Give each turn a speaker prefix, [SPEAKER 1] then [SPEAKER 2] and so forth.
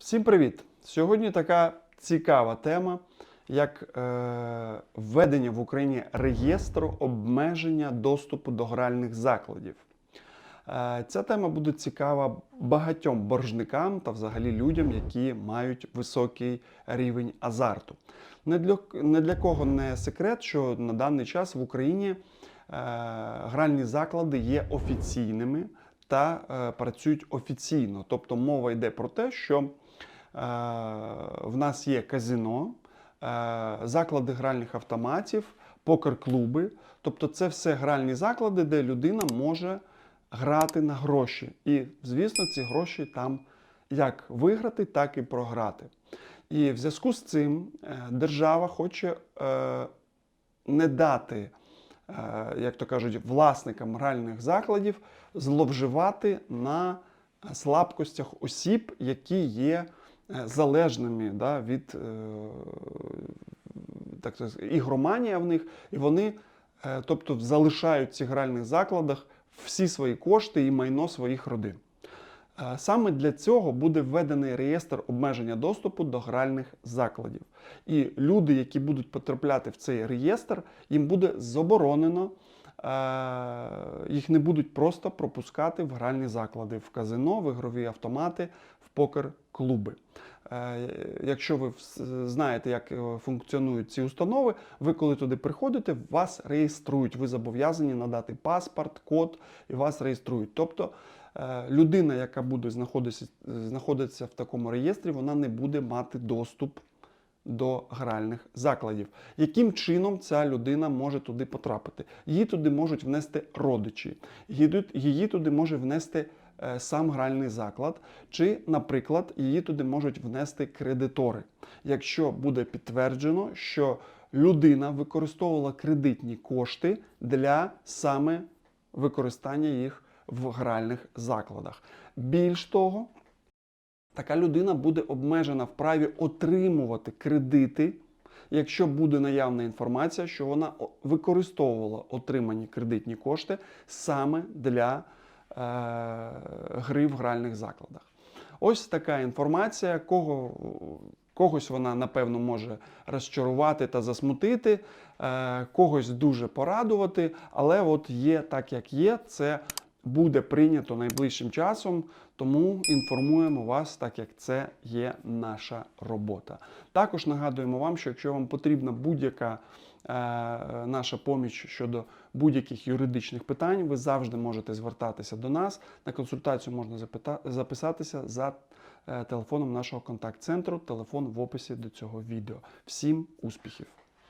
[SPEAKER 1] Всім привіт! Сьогодні така цікава тема, як е, введення в Україні реєстру обмеження доступу до гральних закладів. Е, ця тема буде цікава багатьом боржникам та взагалі людям, які мають високий рівень азарту. Не для, не для кого не секрет, що на даний час в Україні е, гральні заклади є офіційними та е, працюють офіційно. Тобто мова йде про те, що е, в нас є казино, е, заклади гральних автоматів, покер-клуби. Тобто, це все гральні заклади, де людина може грати на гроші. І, звісно, ці гроші там як виграти, так і програти. І в зв'язку з цим е, держава хоче е, не дати, як то кажуть, власникам гральних закладів зловживати на слабкостях осіб, які є е, залежними да, від е, так сказати, ігроманія в них, і вони е, тобто, залишають в цих гральних закладах всі свої кошти і майно своїх родин. Е, Саме для цього буде введений реєстр обмеження доступу до гральних закладів. І люди, які будуть потрапляти в цей реєстр, їм буде заборонено, е, їх не будуть просто пропускати в гральні заклади, в казино, в ігрові автомати, в покер-клуби. Е, Якщо ви знаєте, як функціонують ці установи, ви коли туди приходите, вас реєструють. Ви зобов'язані надати паспорт, код і вас реєструють. Тобто людина, яка буде знаходитися, знаходитися в такому реєстрі, вона не буде мати доступ до гральних закладів. Яким чином ця людина може туди потрапити? Її туди можуть внести родичі, її, туди може внести е, сам гральний заклад, чи, наприклад, її туди можуть внести кредитори, якщо буде підтверджено, що людина використовувала кредитні кошти для саме використання їх в гральних закладах. Більш того, така людина буде обмежена в праві отримувати кредити, якщо буде наявна інформація, що вона використовувала отримані кредитні кошти саме для е, гри в гральних закладах. Ось така інформація, кого, когось вона напевно може розчарувати та засмутити, е, когось дуже порадувати, але от є так, як є, це буде прийнято найближчим часом, тому інформуємо вас, так як це є наша робота. Також нагадуємо вам, що якщо вам потрібна будь-яка е, наша поміч щодо будь-яких юридичних питань, ви завжди можете звертатися до нас. На консультацію можна запита- записатися за е, телефоном нашого контакт-центру. Телефон в описі до цього відео. Всім успіхів!